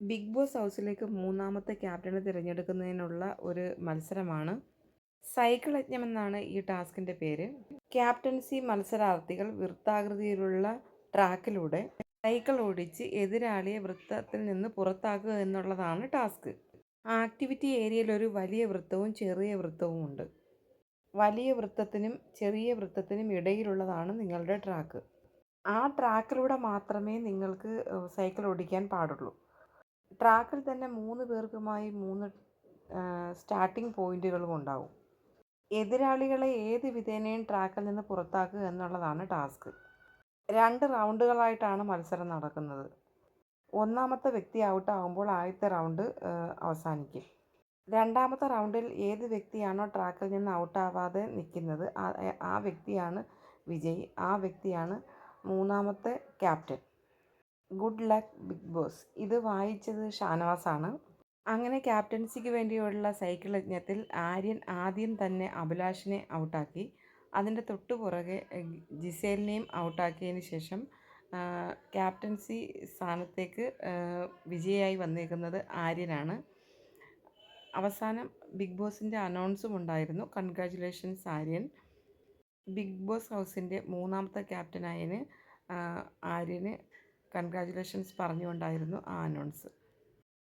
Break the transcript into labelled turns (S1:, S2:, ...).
S1: Big boss ഹൗസിലേക്ക് മൂന്നാമത്തെ ക്യാപ്റ്റനെ തിരഞ്ഞെടുക്കുന്നതിനുള്ള ഒരു മത്സരമാണ്. സൈക്കിൾ യജ്ഞം എന്നാണ് ഈ ടാസ്കിന്റെ പേര്. ക്യാപ്റ്റൻസി മത്സരാർത്ഥികൾ വൃത്താകൃതിയിലുള്ള ട്രാക്കിലൂടെ സൈക്കിൾ ഓടിച്ച് എതിരാളിയെ വൃത്തത്തിൽ നിന്ന് പുറത്താക്കുക എന്നുള്ളതാണ് ടാസ്ക്. ആക്ടിവിറ്റി ഏരിയയിൽ ഒരു വലിയ വൃത്തവും ചെറിയ വൃത്തവും ഉണ്ട്. വലിയ വൃത്തത്തിനും ചെറിയ വൃത്തത്തിനും ഇടയിലുള്ളതാണ് നിങ്ങളുടെ ട്രാക്ക്. ആ ട്രാക്കിലൂടെ മാത്രമേ നിങ്ങൾക്ക് സൈക്കിൾ ഓടിക്കാൻ പാടുള്ളൂ. ട്രാക്കിൽ തന്നെ മൂന്ന് പേർക്കുമായി മൂന്ന് സ്റ്റാർട്ടിംഗ് പോയിന്റുകളും ഉണ്ടാവും. എതിരാളികളെ ഏത് വിധേനയും ട്രാക്കിൽ നിന്ന് പുറത്താക്കുക എന്നുള്ളതാണ് ടാസ്ക്. രണ്ട് റൗണ്ടുകളായിട്ടാണ് മത്സരം നടക്കുന്നത്. ഒന്നാമത്തെ വ്യക്തി ഔട്ട് ആദ്യത്തെ റൗണ്ട് അവസാനിക്കും. രണ്ടാമത്തെ റൗണ്ടിൽ ഏത് വ്യക്തിയാണോ ട്രാക്കിൽ നിന്ന് ഔട്ടാവാതെ നിൽക്കുന്നത് ആ വ്യക്തിയാണ് വിജയി ആ വ്യക്തിയാണ് മൂന്നാമത്തെ captain. Good luck big boss. ഇത് വായിച്ചത് ഷാനവാസാണ്. അങ്ങനെ ക്യാപ്റ്റൻസിക്ക് വേണ്ടിയുള്ള സൈക്കിൾ യജ്ഞത്തിൽ ആര്യൻ ആദ്യം തന്നെ അഭിലാഷിനെ ഔട്ടാക്കി. അതിന്റെ തൊട്ടു പുറകെ ജിസേലിനെയും ഔട്ടാക്കിയതിന് ശേഷം ക്യാപ്റ്റൻസി സ്ഥാനത്തേക്ക് വിജയമായി വന്നേക്കുന്നത് ആര്യനാണ്. അവസാനം ബിഗ് ബോസിന്റെ അനൗൺസും ഉണ്ടായിരുന്നു. കൺഗ്രാചുലേഷൻസ് ആര്യൻ. ബിഗ് ബോസ് ഹൗസിന്റെ മൂന്നാമത്തെ ക്യാപ്റ്റനായതിന് ആര്യന് കൺഗ്രാജുലേഷൻസ് പറഞ്ഞുകൊണ്ടായിരുന്നു ആ അനൗൺസ്